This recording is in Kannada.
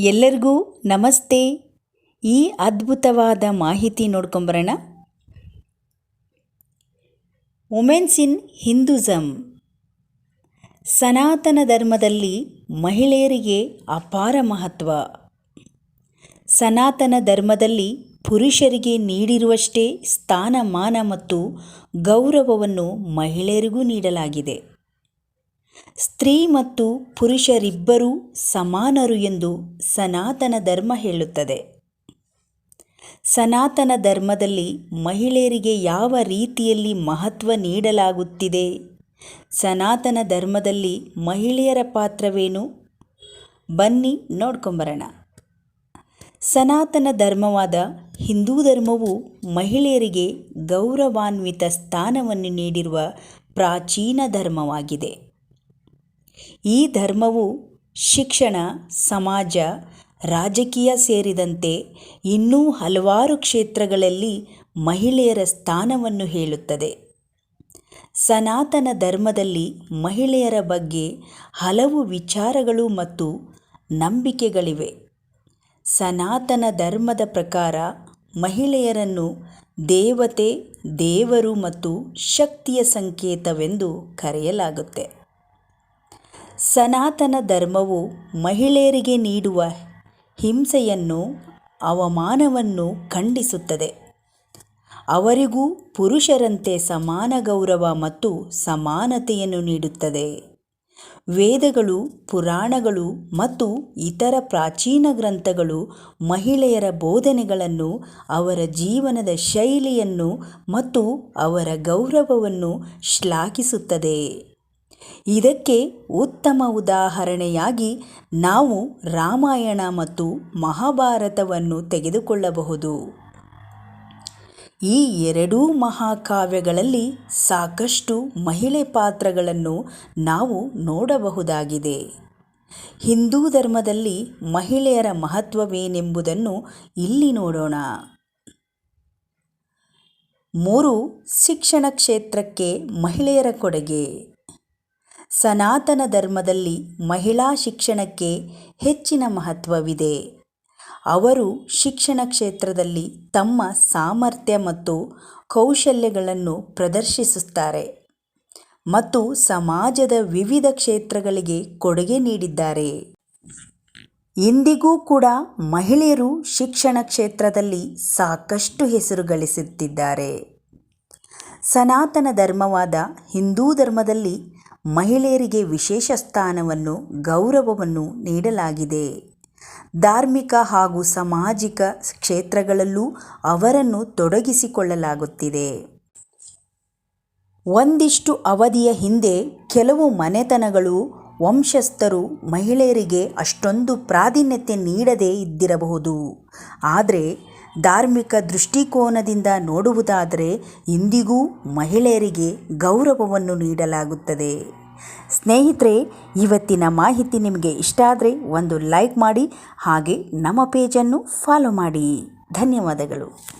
ಎಲ್ಲರಿಗೂ ನಮಸ್ತೆ. ಈ ಅದ್ಭುತವಾದ ಮಾಹಿತಿ ನೋಡ್ಕೊಂಬರೋಣ. ವುಮೆನ್ಸ್ ಇನ್ ಹಿಂದೂಸಮ್ ಸನಾತನ ಧರ್ಮದಲ್ಲಿ ಮಹಿಳೆಯರಿಗೆ ಅಪಾರ ಮಹತ್ವ. ಸನಾತನ ಧರ್ಮದಲ್ಲಿ ಪುರುಷರಿಗೆ ನೀಡಿರುವಷ್ಟೇ ಸ್ಥಾನಮಾನ ಮತ್ತು ಗೌರವವನ್ನು ಮಹಿಳೆಯರಿಗೂ ನೀಡಲಾಗಿದೆ. ಸ್ತ್ರೀ ಮತ್ತು ಪುರುಷರಿಬ್ಬರೂ ಸಮಾನರು ಎಂದು ಸನಾತನ ಧರ್ಮ ಹೇಳುತ್ತದೆ. ಸನಾತನ ಧರ್ಮದಲ್ಲಿ ಮಹಿಳೆಯರಿಗೆ ಯಾವ ರೀತಿಯಲ್ಲಿ ಮಹತ್ವ ನೀಡಲಾಗುತ್ತಿದೆ? ಸನಾತನ ಧರ್ಮದಲ್ಲಿ ಮಹಿಳೆಯರ ಪಾತ್ರವೇನು? ಬನ್ನಿ ನೋಡ್ಕೊಂಬರೋಣ. ಸನಾತನ ಧರ್ಮವಾದ ಹಿಂದೂ ಧರ್ಮವು ಮಹಿಳೆಯರಿಗೆ ಗೌರವಾನ್ವಿತ ಸ್ಥಾನವನ್ನು ನೀಡಿರುವ ಪ್ರಾಚೀನ ಧರ್ಮವಾಗಿದೆ. ಈ ಧರ್ಮವು ಶಿಕ್ಷಣ, ಸಮಾಜ, ರಾಜಕೀಯ ಸೇರಿದಂತೆ ಇನ್ನೂ ಹಲವಾರು ಕ್ಷೇತ್ರಗಳಲ್ಲಿ ಮಹಿಳೆಯರ ಸ್ಥಾನವನ್ನು ಹೇಳುತ್ತದೆ. ಸನಾತನ ಧರ್ಮದಲ್ಲಿ ಮಹಿಳೆಯರ ಬಗ್ಗೆ ಹಲವು ವಿಚಾರಗಳು ಮತ್ತು ನಂಬಿಕೆಗಳಿವೆ. ಸನಾತನ ಧರ್ಮದ ಪ್ರಕಾರ ಮಹಿಳೆಯರನ್ನು ದೇವತೆ, ದೇವರು ಮತ್ತು ಶಕ್ತಿಯ ಸಂಕೇತವೆಂದು ಕರೆಯಲಾಗುತ್ತೆ. ಸನಾತನ ಧರ್ಮವು ಮಹಿಳೆಯರಿಗೆ ನೀಡುವ ಹಿಂಸೆಯನ್ನು, ಅವಮಾನವನ್ನು ಖಂಡಿಸುತ್ತದೆ. ಅವರಿಗೂ ಪುರುಷರಂತೆ ಸಮಾನ ಗೌರವ ಮತ್ತು ಸಮಾನತೆಯನ್ನು ನೀಡುತ್ತದೆ. ವೇದಗಳು, ಪುರಾಣಗಳು ಮತ್ತು ಇತರ ಪ್ರಾಚೀನ ಗ್ರಂಥಗಳು ಮಹಿಳೆಯರ ಬೋಧನೆಗಳನ್ನು, ಅವರ ಜೀವನದ ಶೈಲಿಯನ್ನು ಮತ್ತು ಅವರ ಗೌರವವನ್ನು ಶ್ಲಾಘಿಸುತ್ತದೆ. ಇದಕ್ಕೆ ಉತ್ತಮ ಉದಾಹರಣೆಯಾಗಿ ನಾವು ರಾಮಾಯಣ ಮತ್ತು ಮಹಾಭಾರತವನ್ನು ತೆಗೆದುಕೊಳ್ಳಬಹುದು. ಈ ಎರಡೂ ಮಹಾಕಾವ್ಯಗಳಲ್ಲಿ ಸಾಕಷ್ಟು ಮಹಿಳೆ ಪಾತ್ರಗಳನ್ನು ನಾವು ನೋಡಬಹುದಾಗಿದೆ. ಹಿಂದೂ ಧರ್ಮದಲ್ಲಿ ಮಹಿಳೆಯರ ಮಹತ್ವವೇನೆಂಬುದನ್ನು ಇಲ್ಲಿ ನೋಡೋಣ. ಮೂರು ಶಿಕ್ಷಣ ಕ್ಷೇತ್ರಕ್ಕೆ ಮಹಿಳೆಯರ ಕೊಡುಗೆ. ಸನಾತನ ಧರ್ಮದಲ್ಲಿ ಮಹಿಳಾ ಶಿಕ್ಷಣಕ್ಕೆ ಹೆಚ್ಚಿನ ಮಹತ್ವವಿದೆ. ಅವರು ಶಿಕ್ಷಣ ಕ್ಷೇತ್ರದಲ್ಲಿ ತಮ್ಮ ಸಾಮರ್ಥ್ಯ ಮತ್ತು ಕೌಶಲ್ಯಗಳನ್ನು ಪ್ರದರ್ಶಿಸುತ್ತಾರೆ ಮತ್ತು ಸಮಾಜದ ವಿವಿಧ ಕ್ಷೇತ್ರಗಳಿಗೆ ಕೊಡುಗೆ ನೀಡಿದ್ದಾರೆ. ಇಂದಿಗೂ ಕೂಡ ಮಹಿಳೆಯರು ಶಿಕ್ಷಣ ಕ್ಷೇತ್ರದಲ್ಲಿ ಸಾಕಷ್ಟು ಹೆಸರು ಗಳಿಸುತ್ತಿದ್ದಾರೆ. ಸನಾತನ ಧರ್ಮವಾದ ಹಿಂದೂ ಧರ್ಮದಲ್ಲಿ ಮಹಿಳೆಯರಿಗೆ ವಿಶೇಷ ಸ್ಥಾನವನ್ನು, ಗೌರವವನ್ನು ನೀಡಲಾಗಿದೆ. ಧಾರ್ಮಿಕ ಹಾಗೂ ಸಾಮಾಜಿಕ ಕ್ಷೇತ್ರಗಳಲ್ಲೂ ಅವರನ್ನು ತೊಡಗಿಸಿಕೊಳ್ಳಲಾಗುತ್ತಿದೆ. ಒಂದಿಷ್ಟು ಅವಧಿಯ ಹಿಂದೆ ಕೆಲವು ಮನೆತನಗಳು ವಂಶಸ್ಥರು ಮಹಿಳೆಯರಿಗೆ ಅಷ್ಟೊಂದು ಪ್ರಾಧೀನ್ಯತೆ ನೀಡದೇ ಇದ್ದಿರಬಹುದು. ಆದರೆ ಧಾರ್ಮಿಕ ದೃಷ್ಟಿಕೋನದಿಂದ ನೋಡುವುದಾದರೆ ಇಂದಿಗೂ ಮಹಿಳೆಯರಿಗೆ ಗೌರವವನ್ನು ನೀಡಲಾಗುತ್ತದೆ. ಸ್ನೇಹಿತರೆ, ಇವತ್ತಿನ ಮಾಹಿತಿ ನಿಮಗೆ ಇಷ್ಟ ಆದರೆ ಒಂದು ಲೈಕ್ ಮಾಡಿ ಹಾಗೆ ನಮ್ಮ ಪೇಜನ್ನು ಫಾಲೋ ಮಾಡಿ. ಧನ್ಯವಾದಗಳು.